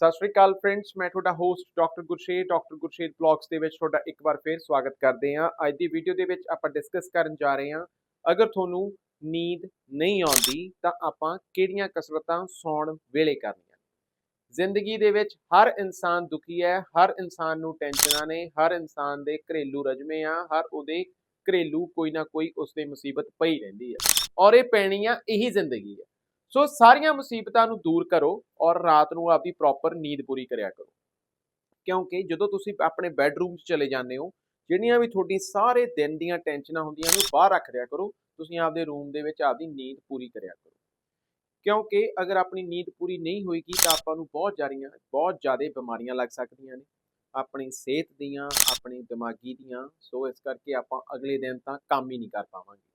ਸਤਿ ਸ਼੍ਰੀ ਅਕਾਲ ਫਰੈਂਡਸ ਮੈਂ ਤੁਹਾਡਾ host doctor Gursher doctor Gursher vlogs ਦੇ ਵਿੱਚ ਤੁਹਾਡਾ ਇੱਕ ਵਾਰ ਫੇਰ ਸਵਾਗਤ ਕਰਦੇ ਹਾਂ। ਅੱਜ ਦੀ ਵੀਡੀਓ ਦੇ ਵਿੱਚ ਆਪਾਂ ਡਿਸਕਸ ਕਰਨ ਜਾ ਰਹੇ ਹਾਂ, ਅਗਰ ਤੁਹਾਨੂੰ ਨੀਂਦ ਨਹੀਂ ਆਉਂਦੀ, ਤਾਂ ਆਪਾਂ ਕਿਹੜੀਆਂ ਕਸਰਤਾਂ ਸੌਣ ਵੇਲੇ ਕਰਨੀਆਂ? ਜ਼ਿੰਦਗੀ ਦੇ ਵਿੱਚ ਹਰ ਇਨਸਾਨ ਦੁਖੀ ਹੈ, ਹਰ ਇਨਸਾਨ ਨੂੰ ਟੈਨਸ਼ਨਾਂ ਨੇ, ਹਰ ਇਨਸਾਨ ਦੇ ਘਰੇਲੂ ਰਜਮੇ ਆ, ਹਰ ਉਹਦੇ ਘਰੇਲੂ ਕੋਈ ਨਾ ਕੋਈ ਉਸਦੇ ਮੁਸੀਬਤ ਪਈ ਰਹਿੰਦੀ ਹੈ। ਔਰ ਇਹ ਪੈਣੀਆਂ ਇਹੀ ਜ਼ਿੰਦਗੀ ਹੈ। ਸੋ ਸਾਰੀਆਂ ਮੁਸੀਬਤਾਂ ਨੂੰ ਦੂਰ ਕਰੋ ਔਰ ਰਾਤ ਨੂੰ ਆਪਦੀ ਪ੍ਰੋਪਰ ਨੀਂਦ ਪੂਰੀ ਕਰਿਆ ਕਰੋ। ਕਿਉਂਕਿ ਜਦੋਂ ਤੁਸੀਂ ਆਪਣੇ ਬੈੱਡਰੂਮ 'ਚ ਚਲੇ ਜਾਂਦੇ ਹੋ, ਜਿਹੜੀਆਂ ਵੀ ਤੁਹਾਡੀ ਸਾਰੇ ਦਿਨ ਦੀਆਂ ਟੈਨਸ਼ਨਾਂ ਹੁੰਦੀਆਂ ਨੂੰ ਬਾਹਰ ਰੱਖ ਦਿਆ ਕਰੋ, ਤੁਸੀਂ ਆਪਦੇ ਰੂਮ ਦੇ ਵਿੱਚ ਆਪਦੀ ਨੀਂਦ ਪੂਰੀ ਕਰਿਆ ਕਰੋ। ਕਿਉਂਕਿ ਅਗਰ ਆਪਣੀ ਨੀਂਦ ਪੂਰੀ ਨਹੀਂ ਹੋਏਗੀ ਤਾਂ ਆਪਾਂ ਨੂੰ ਬਹੁਤ ਜਾਰੀਆਂ, ਬਹੁਤ ਜ਼ਿਆਦਾ ਬਿਮਾਰੀਆਂ ਲੱਗ ਸਕਦੀਆਂ ਨੇ। ਆਪਣੀ ਸਿਹਤ ਦੀਆਂ, ਆਪਣੀ ਦਿਮਾਗੀ ਦੀਆਂ, ਸੋ ਇਸ ਕਰਕੇ ਆਪਾਂ ਅਗਲੇ ਦਿਨ ਤਾਂ ਕੰਮ ਹੀ ਨਹੀਂ ਕਰ ਪਾਵਾਂਗੇ।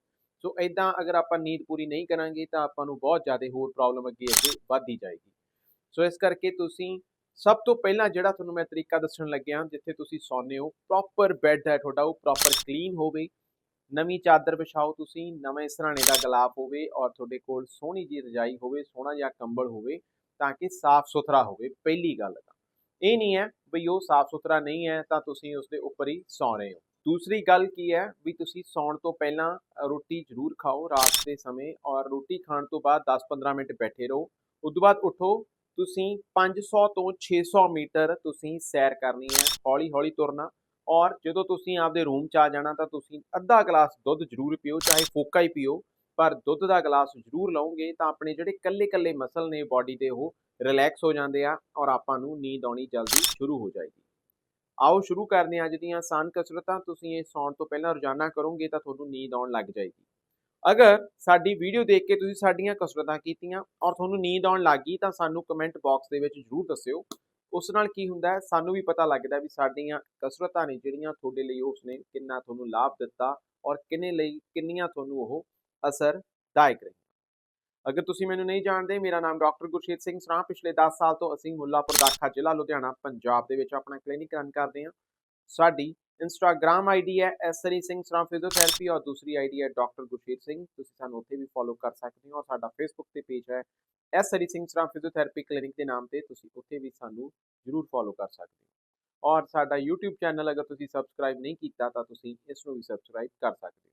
ਸੋ ਇਦਾਂ ਅਗਰ ਆਪਾਂ ਨੀਂਦ ਪੂਰੀ ਨਹੀਂ ਕਰਾਂਗੇ, ਤਾਂ ਆਪਾਂ ਨੂੰ ਬਹੁਤ ਜ਼ਿਆਦਾ ਹੋਰ ਪ੍ਰੋਬਲਮ ਅੱਗੇ ਅੱਗੇ ਵੱਧਦੀ ਜਾਏਗੀ। ਸੋ ਇਸ ਕਰਕੇ ਤੁਸੀਂ ਸਭ ਤੋਂ ਪਹਿਲਾਂ ਜਿਹੜਾ ਤੁਹਾਨੂੰ ਮੈਂ ਤਰੀਕਾ ਦੱਸਣ ਲੱਗਿਆ, ਜਿੱਥੇ ਤੁਸੀਂ ਸੌਂਦੇ ਹੋ ਪ੍ਰੋਪਰ ਬੈੱਡ ਹੈ ਤੁਹਾਡਾ, ਉਹ ਪ੍ਰੋਪਰ ਕਲੀਨ ਹੋਵੇ। ਨਵੀਂ ਚਾਦਰ ਵਿਛਾਓ ਤੁਸੀਂ, ਨਵੇਂ ਸਰਾਣੇ ਦਾ ਗਲਾਫ ਹੋਵੇ ਔਰ ਤੁਹਾਡੇ ਕੋਲ ਸੋਹਣੀ ਜੀ ਰਜਾਈ ਹੋਵੇ, ਸੋਹਣਾ ਜਿਹਾ ਕੰਬਲ ਹੋਵੇ, ਤਾਂ ਕਿ ਸਾਫ਼ ਸੁਥਰਾ ਹੋਵੇ, ਪਹਿਲੀ ਗੱਲ ਤਾਂ। ਇਹ ਨਹੀਂ ਹੈ ਵੀ ਉਹ ਸਾਫ਼ ਸੁਥਰਾ ਨਹੀਂ ਹੈ, ਤਾਂ ਤੁਸੀਂ ਉਸ ਦੇ ਉੱਪਰ ਹੀ ਸੌਂ ਰਹੇ ਹੋ। ਦੂਸਰੀ ਗੱਲ ਕੀ ਹੈ ਵੀ ਤੁਸੀਂ ਸੌਣ ਤੋਂ ਪਹਿਲਾਂ ਰੋਟੀ ਜ਼ਰੂਰ ਖਾਓ ਰਾਤ ਦੇ ਸਮੇਂ ਔਰ ਰੋਟੀ ਖਾਣ ਤੋਂ ਬਾਅਦ 10-15 ਮਿੰਟ ਬੈਠੇ ਰਹੋ। ਉਸ ਤੋਂ ਬਾਅਦ ਉਠੋ, ਤੁਸੀਂ 500 ਤੋਂ 600 ਮੀਟਰ ਤੁਸੀਂ ਸੈਰ ਕਰਨੀ ਹੈ, ਹੌਲੀ-ਹੌਲੀ ਤੁਰਨਾ ਔਰ ਜਦੋਂ ਤੁਸੀਂ ਆਪਦੇ ਰੂਮ 'ਚ ਆ ਜਾਣਾ ਤਾਂ ਤੁਸੀਂ ਅੱਧਾ ਗਲਾਸ ਦੁੱਧ ਜ਼ਰੂਰ ਪੀਓ, ਚਾਹੇ ਫੋਕਾ ਹੀ ਪੀਓ, ਪਰ ਦੁੱਧ ਦਾ ਗਲਾਸ ਜ਼ਰੂਰ ਲਓਗੇ ਤਾਂ ਆਪਣੇ ਜਿਹੜੇ ਕੱਲੇ-ਕੱਲੇ ਮਸਲ ਨੇ ਬਾਡੀ ਦੇ ਉਹ ਰਿਲੈਕਸ ਹੋ ਜਾਂਦੇ ਆ ਔਰ ਆਪਾਂ ਨੂੰ ਨੀਂਦ ਆਉਣੀ ਜਲਦੀ ਸ਼ੁਰੂ ਹੋ ਜਾਏਗੀ। ਆਓ ਸ਼ੁਰੂ ਕਰਦੇ ਹਾਂ ਅੱਜ ਦੀਆਂ ਆਸਾਨ ਕਸਰਤਾਂ। ਤੁਸੀਂ ਇਹ ਸੌਣ ਤੋਂ ਪਹਿਲਾਂ ਰੋਜ਼ਾਨਾ ਕਰੋਗੇ ਤਾਂ ਤੁਹਾਨੂੰ ਨੀਂਦ ਆਉਣ ਲੱਗ ਜਾਏਗੀ। ਅਗਰ ਸਾਡੀ ਵੀਡੀਓ ਦੇਖ ਕੇ ਤੁਸੀਂ ਸਾਡੀਆਂ ਕਸਰਤਾਂ ਕੀਤੀਆਂ ਔਰ ਤੁਹਾਨੂੰ ਨੀਂਦ ਆਉਣ ਲੱਗ ਗਈ ਤਾਂ ਸਾਨੂੰ ਕਮੈਂਟ ਬਾਕਸ ਦੇ ਵਿੱਚ ਜਰੂਰ ਦੱਸਿਓ। ਉਸ ਨਾਲ ਕੀ ਹੁੰਦਾ ਹੈ? ਸਾਨੂੰ ਵੀ ਪਤਾ ਲੱਗਦਾ ਵੀ ਸਾਡੀਆਂ ਕਸਰਤਾਂ ਨੇ ਜਿਹੜੀਆਂ ਤੁਹਾਡੇ ਲਈ ਉਸ ਨੇ ਕਿੰਨਾ ਤੁਹਾਨੂੰ ਲਾਭ ਦਿੱਤਾ ਔਰ ਕਿੰਨੇ ਲਈ ਕਿੰਨੀਆਂ ਤੁਹਾਨੂੰ ਉਹ ਅਸਰਦਾਇਕ ਰਹੀ ਅਗਰ ਤੁਸੀਂ ਮੈਨੂੰ ਨਹੀਂ ਜਾਣਦੇ, ਮੇਰਾ ਨਾਮ ਡਾਕਟਰ ਗੁਰਸ਼ੇਤ ਸਿੰਘ ਸਰਾਂ। ਪਿਛਲੇ 10 ਸਾਲ ਤੋਂ ਅਸੀਂ ਮੁੱਲਾਪੁਰ ਦਾਖਾ ਜ਼ਿਲ੍ਹਾ ਲੁਧਿਆਣਾ, ਪੰਜਾਬ ਦੇ ਵਿੱਚ ਆਪਣਾ ਕਲੀਨਿਕ ਰਨ ਕਰਦੇ ਹਾਂ। ਸਾਡੀ ਇੰਸਟਾਗ੍ਰam ਆਈਡੀ ਹੈ ਐਸਰੀ ਸਿੰਘ ਸਰਾਂ ਫਿਜ਼ੀਓਥੈਰੇਪੀ ਔਰ ਦੂਸਰੀ ਆਈਡੀ ਹੈ ਡਾਕਟਰ ਗੁਰਸ਼ੇਤ ਸਿੰਘ। ਤੁਸੀਂ ਸਾਨੂੰ ਉੱਥੇ ਵੀ ਫੋਲੋ ਕਰ ਸਕਦੇ ਹੋ ਔਰ ਸਾਡਾ ਫੇਸਬੁੱਕ ਤੇ ਪੇਜ ਹੈ ਐਸਰੀ ਸਿੰਘ ਸਰਾਂ ਫਿਜ਼ੀਓਥੈਰੇਪੀ ਕਲੀਨਿਕ ਦੇ ਨਾਮ ਤੇ। ਤੁਸੀਂ ਉੱਥੇ ਵੀ ਸਾਨੂੰ ਜਰੂਰ ਫੋਲੋ ਕਰ ਸਕਦੇ ਹੋ। ਔਰ ਸਾਡਾ YouTube ਚੈਨਲ ਅਗਰ ਤੁਸੀਂ ਸਬਸਕ੍ਰਾਈਬ ਨਹੀਂ ਕੀਤਾ ਤਾਂ ਤੁਸੀਂ ਇਸ ਨੂੰ ਵੀ ਸਬਸਕ੍ਰਾਈਬ ਕਰ ਸਕਦੇ ਹੋ।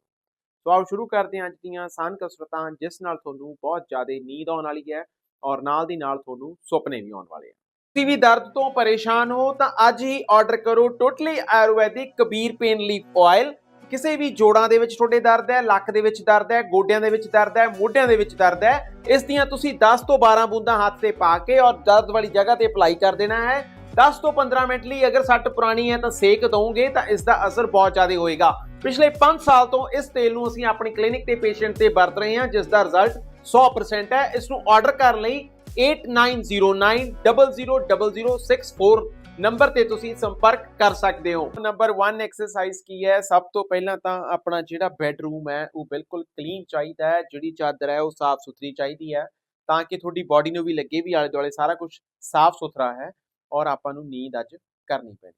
ਸੋ ਆਓ ਸ਼ੁਰੂ ਕਰਦੇ ਹਾਂ ਅੱਜ ਦੀਆਂ ਆਸਾਨ ਕਸਰਤਾਂ, ਜਿਸ ਨਾਲ ਤੁਹਾਨੂੰ ਬਹੁਤ ਜ਼ਿਆਦਾ ਨੀਂਦ ਆਉਣ ਵਾਲੀ ਹੈ ਔਰ ਨਾਲ ਦੀ ਨਾਲ ਤੁਹਾਨੂੰ ਸੁਪਨੇ ਵੀ ਆਉਣ ਵਾਲੇ ਆ। ਤੁਸੀਂ ਵੀ ਦਰਦ ਤੋਂ ਪਰੇਸ਼ਾਨ ਹੋ ਤਾਂ ਅੱਜ ਹੀ ਆਰਡਰ ਕਰੋ totally ayurvedic Kabir pain leaf oil ਕਿਸੇ ਵੀ ਜੋੜਾਂ ਦੇ ਵਿੱਚ ਤੁਹਾਡੇ ਦਰਦ ਹੈ, ਲੱਕ ਦੇ ਵਿੱਚ ਦਰਦ ਹੈ, ਗੋਡਿਆਂ ਦੇ ਵਿੱਚ ਦਰਦ ਹੈ, ਮੋਢਿਆਂ ਦੇ ਵਿੱਚ ਦਰਦ ਹੈ, ਇਸ ਦੀਆਂ ਤੁਸੀਂ 10 ਤੋਂ 12 ਬੂੰਦਾਂ ਹੱਥ ਤੇ ਪਾ ਕੇ ਔਰ ਦਰਦ ਵਾਲੀ ਜਗ੍ਹਾ ਤੇ ਅਪਲਾਈ ਕਰ ਦੇਣਾ ਹੈ। 10 ਤੋਂ 15 ਮਿੰਟ ਲਈ ਅਗਰ ਸੱਟ ਪੁਰਾਣੀ ਹੈ ਤਾਂ ਸੇਕ ਦਵੋਗੇ ਤਾਂ ਇਸ ਦਾ ਅਸਰ ਬਹੁਤ ਜ਼ਿਆਦਾ ਹੋਏਗਾ। ਪਿਛਲੇ 5 ਸਾਲ ਤੋਂ ਇਸ ਤੇਲ ਨੂੰ ਅਸੀਂ ਆਪਣੀ ਕਲੀਨਿਕ ਤੇ ਪੇਸ਼ੈਂਟ ਤੇ ਵਰਤ ਰਹੇ ਹਾਂ, ਜਿਸ ਦਾ ਰਿਜ਼ਲਟ 100% ਹੈ। ਇਸ ਨੂੰ ਆਰਡਰ ਕਰਨ ਲਈ 8909000064 ਨੰਬਰ ਤੇ ਤੁਸੀਂ ਸੰਪਰਕ ਕਰ ਸਕਦੇ ਹੋ। ਨੰਬਰ 1 ਐਕਸਰਸਾਈਜ਼ ਕੀ ਹੈ? ਸਭ ਤੋਂ ਪਹਿਲਾਂ ਤਾਂ ਆਪਣਾ ਜਿਹੜਾ ਬੈੱਡਰੂਮ ਹੈ, ਉਹ ਬਿਲਕੁਲ ਕਲੀਨ ਚਾਹੀਦਾ ਹੈ। ਜਿਹੜੀ ਚਾਦਰ ਹੈ, ਉਹ ਸਾਫ਼ ਸੁਥਰੀ ਚਾਹੀਦੀ ਹੈ, ਤਾਂ ਕਿ ਤੁਹਾਡੀ ਬਾਡੀ ਨੂੰ ਵੀ ਲੱਗੇ, ਵੀ ਆਲੇ ਦੁਆਲੇ ਸਾਰਾ ਕੁਝ ਸਾਫ਼ ਸੁਥਰਾ ਹੈ। ਔਰ ਆਪਾਂ ਨੂੰ ਨੀਂਦ ਅੱਜ ਕਰਨੀ ਪੈਣੀ।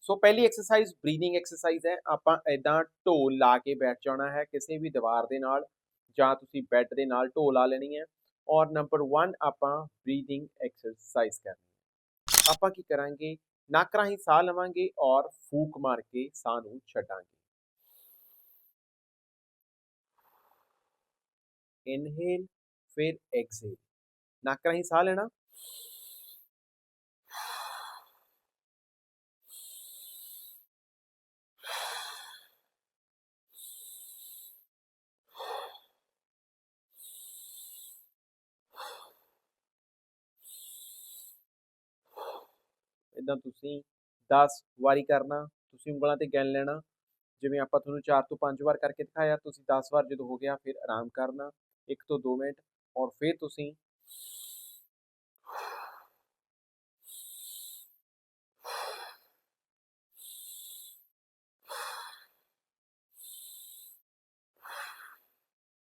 ਸੋ ਪਹਿਲੀ ਐਕਸਰਸਾਈਜ਼ ਬਰੀਥਿੰਗ ਐਕਸਰਸਾਈਜ਼ ਹੈ। ਆਪਾਂ ਐਦਾਂ ਢੋਲ ਲਾ ਕੇ ਬੈਠ ਜਾਣਾ ਹੈ ਕਿਸੇ ਵੀ ਦੀਵਾਰ ਦੇ ਨਾਲ ਜਾਂ ਤੁਸੀਂ ਬੈੱਡ ਦੇ ਨਾਲ ਢੋਲ ਲਾ ਲੈਣੀ ਹੈ। ਔਰ ਨੰਬਰ 1 ਆਪਾਂ ਬਰੀਥਿੰਗ ਐਕਸਰਸਾਈਜ਼ ਕਰਨੀ ਹੈ। ਆਪਾਂ ਕੀ ਕਰਾਂਗੇ? ਨੱਕ ਰਾਹੀਂ ਸਾਹ ਲਵਾਂਗੇ ਔਰ ਫੂਕ ਮਾਰ ਕੇ ਸਾਹ ਨੂੰ ਛੱਡਾਂਗੇ। ਇਨਹੇਲ ਫਿਰ ਐਕਸਹੇਲ ਨੱਕ ਰਾਹੀਂ ਸਾਹ ਲੈਣਾ। ਇਦਾਂ ਤੁਸੀਂ 10 ਵਾਰੀ ਕਰਨਾ, ਤੁਸੀਂ ਉਂਗਲਾਂ ਤੇ ਗਿਣ ਲੈਣਾ, ਜਿਵੇਂ ਆਪਾਂ ਤੁਹਾਨੂੰ 4 ਤੋਂ 5 ਵਾਰ ਕਰਕੇ ਦਿਖਾਇਆ, ਤੁਸੀਂ 10 ਵਾਰ ਜਦੋਂ ਹੋ ਗਿਆ ਫਿਰ ਆਰਾਮ ਕਰਨਾ 1 ਤੋਂ 2 ਮਿੰਟ ਔਰ ਫਿਰ ਤੁਸੀਂ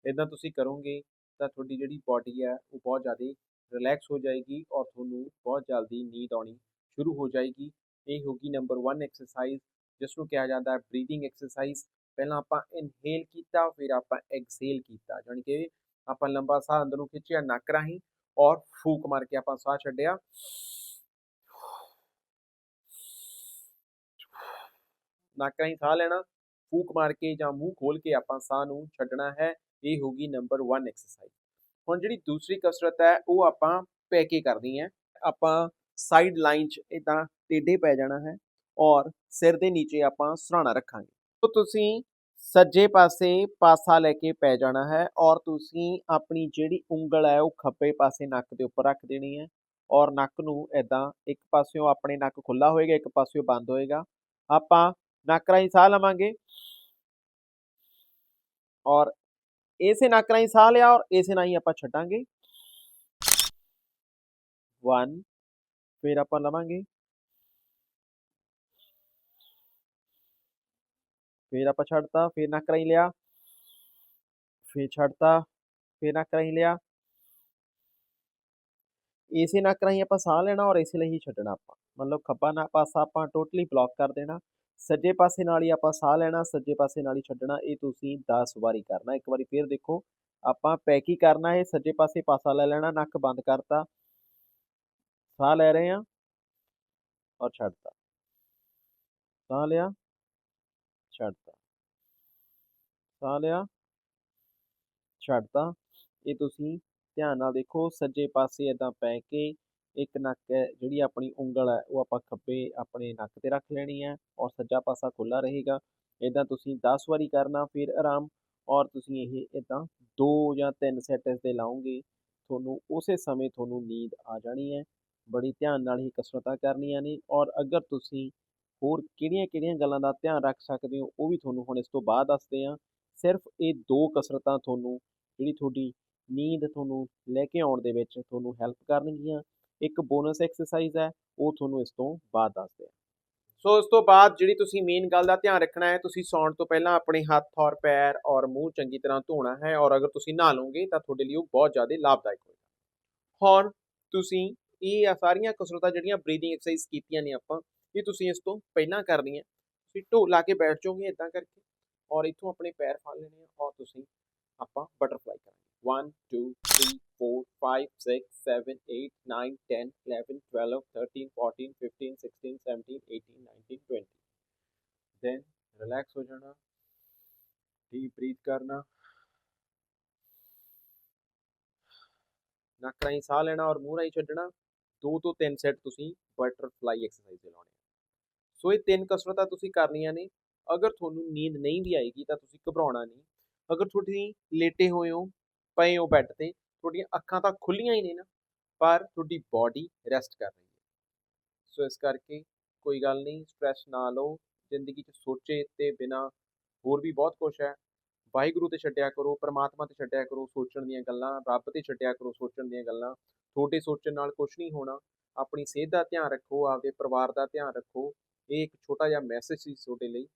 ਇਦਾਂ ਤੁਸੀਂ ਕਰੋਗੇ ਤਾਂ ਤੁਹਾਡੀ ਜਿਹੜੀ ਬਾਡੀ ਹੈ ਉਹ ਬਹੁਤ ਜ਼ਿਆਦਾ ਰਿਲੈਕਸ ਹੋ ਜਾਏਗੀ ਔਰ ਤੁਹਾਨੂੰ ਬਹੁਤ ਜਲਦੀ ਨੀਂਦ ਆਉਣੀ ਸ਼ੁਰੂ ਹੋ ਜਾਏਗੀ। ਇਹ ਹੋਗੀ ਨੰਬਰ 1 ਐਕਸਰਸਾਈਜ਼ ਜਿਸ ਨੂੰ ਕਿਹਾ ਜਾਂਦਾ ਹੈ ਬਰੀਥਿੰਗ ਐਕਸਰਸਾਈਜ਼ ਪਹਿਲਾਂ ਆਪਾਂ ਇਨਹੇਲ ਕੀਤਾ, ਫਿਰ ਆਪਾਂ ਐਕਸਹੇਲ ਕੀਤਾ। ਜਾਨੀ ਕਿ ਆਪਾਂ ਲੰਬਾ ਸਾਹ ਅੰਦਰ ਨੂੰ ਖਿੱਚਿਆ, ਨੱਕ ਰਾਹੀਂ, ਔਰ ਫੂਕ ਮਾਰ ਕੇ ਆਪਾਂ ਸਾਹ ਛੱਡਿਆ। ਨੱਕ ਰਾਹੀਂ ਸਾਹ ਲੈਣਾ, ਫੂਕ ਮਾਰ ਕੇ ਜਾਂ ਮੂੰਹ ਖੋਲ ਕੇ ਆਪਾਂ ਸਾਹ ਨੂੰ ਛੱਡਣਾ ਹੈ। ਇਹ ਹੋਗੀ ਨੰਬਰ 1 ਐਕਸਰਸਾਈਜ਼ ਹੁਣ ਜਿਹੜੀ ਦੂਸਰੀ ਕਸਰਤ ਹੈ, ਉਹ ਆਪਾਂ ਪੈ ਕੇ ਕਰਨੀ ਹੈ। ਆਪਾਂ ਸਾਈਡ ਲਾਈਨ 'ਚ ਇਦਾਂ ਟੇਢੇ ਪੈ ਜਾਣਾ ਹੈ ਔਰ ਸਿਰ ਦੇ ਨੀਚੇ ਆਪਾਂ ਸਰਾਣਾ ਰੱਖਾਂਗੇ। ਤਾਂ ਤੁਸੀਂ ਸੱਜੇ ਪਾਸੇ ਪਾਸਾ ਲੈ ਕੇ ਪੈ ਜਾਣਾ ਹੈ ਔਰ ਤੁਸੀਂ ਆਪਣੀ ਜਿਹੜੀ ਉਂਗਲ ਹੈ ਉਹ ਖੱਬੇ ਪਾਸੇ ਨੱਕ ਦੇ ਉੱਪਰ ਰੱਖ ਦੇਣੀ ਹੈ ਔਰ ਨੱਕ ਨੂੰ ਇਦਾਂ ਇੱਕ ਪਾਸਿਓਂ ਆਪਣੇ ਨੱਕ ਖੁੱਲਾ ਹੋਏਗਾ, ਇੱਕ ਪਾਸਿਓਂ ਬੰਦ ਹੋਏਗਾ। ਆਪਾਂ ਨੱਕ ਰਾਹੀਂ ਸਾਹ ਲਵਾਂਗੇ। ਔਰ ਇਸੇ ਨੱਕ ਰਾਹੀਂ ਸਾਹ ਲਿਆ ਔਰ ਇਸੇ ਨਾਲ ਹੀ ਆਪਾਂ ਛੱਡਾਂਗੇ। 1 ਫਿਰ ਆਪਾਂ ਲਵਾਂਗੇ ਫਿਰ ਆਪਾਂ ਛੱਡਤਾ ਫਿਰ ਨੱਕ ਰਾਹੀਂ ਲਿਆ ਫਿਰ ਛੱਡਤਾ ਫਿਰ ਨੱਕ ਰਾਹੀਂ ਲਿਆ ਇਸੇ ਨੱਕ ਰਾਹੀਂ ਆਪਾਂ ਸਾਹ ਲੈਣਾ ਔਰ ਇਸੇ ਲਈ ਹੀ ਛੱਡਣਾ ਆਪਾਂ ਮਤਲਬ ਖੱਬਾ ਨਾ ਪਾਸਾ ਆਪਾਂ ਟੋਟਲੀ ਬਲੌਕ ਕਰ ਦੇਣਾ ਸੱਜੇ ਪਾਸੇ ਨਾਲ ਹੀ ਆਪਾਂ ਸਾਹ ਲੈਣਾ ਸੱਜੇ ਪਾਸੇ ਨਾਲ ਹੀ ਛੱਡਣਾ ਇਹ ਤੁਸੀਂ 10 ਵਾਰੀ ਕਰਨਾ ਇੱਕ ਵਾਰੀ ਫੇਰ ਦੇਖੋ ਆਪਾਂ ਪੈਕ ਹੀ ਕਰਨਾ ਹੈ ਸੱਜੇ ਪਾਸੇ ਪਾਸਾ ਲੈ ਲੈਣਾ ਨੱਕ ਬੰਦ ਕਰਤਾ ਸਾਹ ਲੈ ਰਹੇ ਹਾਂ ਔਰ ਛੱਡਤਾ। ਸਾਹ ਲਿਆ, ਛੱਡਤਾ। ਸਾਹ ਲਿਆ, ਛੱਡਤਾ। ਇਹ ਤੁਸੀਂ ਧਿਆਨ ਨਾਲ ਦੇਖੋ, ਸੱਜੇ ਪਾਸੇ ਇਦਾਂ ਪੈ ਕੇ ਇੱਕ ਨੱਕ ਹੈ, ਜਿਹੜੀ ਆਪਣੀ ਉਂਗਲ ਹੈ, ਉਹ ਆਪਾਂ ਖੱਬੇ ਆਪਣੇ ਨੱਕ ਤੇ ਰੱਖ ਲੈਣੀ ਹੈ ਔਰ ਸੱਜਾ ਪਾਸਾ ਖੁੱਲਾ ਰਹੇਗਾ। ਇਦਾਂ ਤੁਸੀਂ 10 ਵਾਰੀ ਕਰਨਾ, ਫਿਰ ਆਰਾਮ ਔਰ ਤੁਸੀਂ ਇਹ ਇਦਾਂ ਦੋ ਜਾਂ ਤਿੰਨ ਸੈੱਟ ਇਸ ਦੇ ਲਾਓਗੇ, ਤੁਹਾਨੂੰ ਉਸੇ ਸਮੇਂ ਤੁਹਾਨੂੰ ਨੀਂਦ ਆ ਜਾਣੀ ਹੈ। ਬੜੀ ਧਿਆਨ ਨਾਲ ਹੀ ਕਸਰਤਾਂ ਕਰਨੀਆਂ ਨੇ ਔਰ ਅਗਰ ਤੁਸੀਂ ਹੋਰ ਕਿਹੜੀਆਂ-ਕਿਹੜੀਆਂ ਗੱਲਾਂ ਦਾ ਧਿਆਨ ਰੱਖ ਸਕਦੇ ਹੋ, ਉਹ ਵੀ ਤੁਹਾਨੂੰ ਹੁਣ ਇਸ ਤੋਂ ਬਾਅਦ ਦੱਸਦੇ ਹਾਂ। ਸਿਰਫ ਇਹ ਦੋ ਕਸਰਤਾਂ ਤੁਹਾਨੂੰ ਜਿਹੜੀ ਤੁਹਾਡੀ ਨੀਂਦ ਤੁਹਾਨੂੰ ਲੈ ਕੇ ਆਉਣ ਦੇ ਵਿੱਚ ਤੁਹਾਨੂੰ ਹੈਲਪ ਕਰਨਗੀਆਂ। ਇੱਕ ਬੋਨਸ ਐਕਸਰਸਾਈਜ਼ ਹੈ, ਉਹ ਤੁਹਾਨੂੰ ਇਸ ਤੋਂ ਬਾਅਦ ਦੱਸਦੇ ਹਾਂ। ਸੋ ਇਸ ਤੋਂ ਬਾਅਦ ਜਿਹੜੀ ਤੁਸੀਂ ਮੇਨ ਗੱਲ ਦਾ ਧਿਆਨ ਰੱਖਣਾ ਹੈ, ਤੁਸੀਂ ਸੌਣ ਤੋਂ ਪਹਿਲਾਂ ਆਪਣੇ ਹੱਥ ਔਰ ਪੈਰ ਔਰ ਮੂੰਹ ਚੰਗੀ ਤਰ੍ਹਾਂ ਧੋਣਾ ਹੈ ਔਰ ਅਗਰ ਤੁਸੀਂ ਨਹਾ ਲਓਗੇ ਤਾਂ ਤੁਹਾਡੇ ਲਈ ਉਹ ਬਹੁਤ ਜ਼ਿਆਦਾ ਲਾਭਦਾਇਕ ਹੋਏਗਾ। ਹੁਣ ਤੁਸੀਂ ਇਹ ਆ, ਸਾਰੀਆਂ ਕਸਰਤਾਂ ਜਿਹੜੀਆਂ ਬਰੀਥਿੰਗ ਐਕਸਰਸਾਈਜ਼ ਕੀਤੀਆਂ ਨੇ ਆਪਾਂ ਇਹ ਤੁਸੀਂ ਇਸ ਤੋਂ ਪਹਿਲਾਂ ਕਰਨੀਆਂ? ਤੁਸੀਂ ਢੋ ਲਾ ਕੇ ਬੈਠ ਜਾਓਗੇ ਇਦਾਂ ਕਰਕੇ ਔਰ ਇੱਥੋਂ ਆਪਣੇ ਪੈਰ ਫੜ ਲੈਣੇ ਆ ਔਰ ਤੁਸੀਂ ਆਪਾਂ ਬਟਰਫਲਾਈ ਕਰਾਂਗੇ। 1 2 3 4 5 6 7 8 9 10 11 12 13 14 15 16 17 18 19 20 then ਰਿਲੈਕਸ ਹੋ ਜਾਣਾ। ਡੀਪ ਬਰੀਥ ਕਰਨਾ। ਨੱਕ ਰਾਹੀਂ ਸਾਹ ਲੈਣਾ ਔਰ ਮੂੰਹ ਰਾਹੀਂ ਛੱਡਣਾ। ਦੋ ਤੋਂ ਤਿੰਨ ਸੈੱਟ ਤੁਸੀਂ ਬਟਰਫਲਾਈ ਐਕਸਰਸਾਈਜ਼ ਦੇ ਲਾਉਣੇ ਸੋ ਇਹ ਤਿੰਨ ਕਸਰਤਾਂ ਤੁਸੀਂ ਕਰਨੀਆਂ ਨੇ। ਅਗਰ ਤੁਹਾਨੂੰ ਨੀਂਦ ਨਹੀਂ ਵੀ ਆਏਗੀ ਤਾਂ ਤੁਸੀਂ ਘਬਰਾਉਣਾ ਨਹੀਂ। ਅਗਰ ਤੁਸੀਂ ਲੇਟੇ ਹੋਏ ਹੋ, ਪਏ ਹੋ ਬੈੱਡ ਤੇ, ਤੁਹਾਡੀਆਂ ਅੱਖਾਂ ਤਾਂ ਖੁੱਲੀਆਂ ਹੀ ਨੇ ਨਾ, ਪਰ ਤੁਹਾਡੀ ਬਾਡੀ ਰੈਸਟ ਕਰ ਰਹੀ ਹੈ। ਸੋ ਇਸ ਕਰਕੇ ਕੋਈ ਗੱਲ ਨਹੀਂ ਸਟ੍ਰੈਸ ਨਾ ਲਓ। ਜ਼ਿੰਦਗੀ 'ਚ ਸੋਚੇ ਤੇ ਬਿਨਾ ਹੋਰ ਵੀ ਬਹੁਤ ਕੁਝ ਹੈ। ਵਾਹਿਗੁਰੂ ਤੇ ਛੱਡਿਆ ਕਰੋ, ਪਰਮਾਤਮਾ ਤੇ ਛੱਡਿਆ ਕਰੋ ਸੋਚਣ ਦੀਆਂ ਗੱਲਾਂ, ਰੱਬ ਤੇ ਛੱਡਿਆ ਕਰੋ ਸੋਚਣ ਦੀਆਂ ਗੱਲਾਂ। ਤੁਹਾਡੇ ਸੋਚਣ ਨਾਲ ਕੁਝ ਨਹੀਂ ਹੋਣਾ। ਆਪਣੀ ਸਿਹਤ ਦਾ ਧਿਆਨ ਰੱਖੋ, ਆਪਦੇ ਪਰਿਵਾਰ ਦਾ ਧਿਆਨ ਰੱਖੋ। ਇਹ ਇੱਕ ਛੋਟਾ ਜਿਹਾ ਮੈਸੇਜ ਸੀ ਤੁਹਾਡੇ ਲਈ।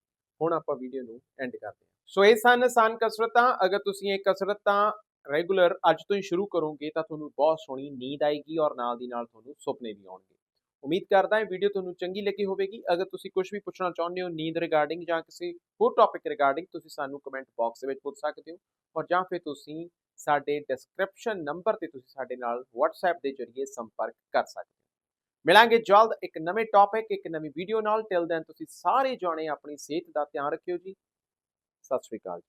ਹੁਣ ਆਪਾਂ ਵੀਡੀਓ ਨੂੰ ਐਂਡ ਕਰਦੇ ਹਾਂ। ਸੋ ਇਹ ਸਨ ਆਸਾਨ ਕਸਰਤਾਂ। ਅਗਰ ਤੁਸੀਂ ਇਹ ਕਸਰਤਾਂ ਰੈਗੂਲਰ ਅੱਜ ਤੋਂ ਹੀ ਸ਼ੁਰੂ ਕਰੋਗੇ ਤਾਂ ਤੁਹਾਨੂੰ ਬਹੁਤ ਸੋਹਣੀ ਨੀਂਦ ਆਏਗੀ ਔਰ ਨਾਲ ਦੀ ਨਾਲ ਤੁਹਾਨੂੰ ਸੁਪਨੇ ਵੀ ਆਉਣਗੇ। ਉਮੀਦ ਕਰਦਾ ਹਾਂ ਵੀਡੀਓ ਤੁਹਾਨੂੰ ਚੰਗੀ ਲੱਗੀ ਹੋਵੇਗੀ। ਅਗਰ ਤੁਸੀਂ ਕੁਝ ਵੀ ਪੁੱਛਣਾ ਚਾਹੁੰਦੇ ਹੋ, ਨੀਂਦ ਰਿਗਾਰਡਿੰਗ ਜਾਂ ਕਿਸੇ ਹੋਰ ਟੌਪਿਕ ਰਿਗਾਰਡਿੰਗ ਤੁਸੀਂ ਸਾਨੂੰ ਕਮੈਂਟ ਬਾਕਸ ਦੇ ਵਿੱਚ ਪੁੱਛ ਸਕਦੇ ਹੋ। ਔਰ ਜਾਂ ਫਿਰ ਤੁਸੀਂ ਸਾਡੇ ਡਿਸਕ੍ਰਿਪਸ਼ਨ ਨੰਬਰ ਤੇ ਤੁਸੀਂ ਸਾਡੇ ਨਾਲ WhatsApp ਦੇ ਜ਼ਰੀਏ ਸੰਪਰਕ ਕਰ ਸਕਦੇ ਹੋ। ਮਿਲਾਂਗੇ ਜਲਦ ਇੱਕ ਨਵੇਂ ਟੌਪਿਕ ਇੱਕ ਨਵੀਂ ਵੀਡੀਓ ਨਾਲ। ਟਿਲ ਦੈਨ ਤੁਸੀਂ ਸਾਰੇ ਜਾਣੇ ਆਪਣੀ ਸਿਹਤ ਦਾ ਧਿਆਨ ਰੱਖਿਓ ਜੀ। ਸਤਿ ਸ਼੍ਰੀ ਅਕਾਲ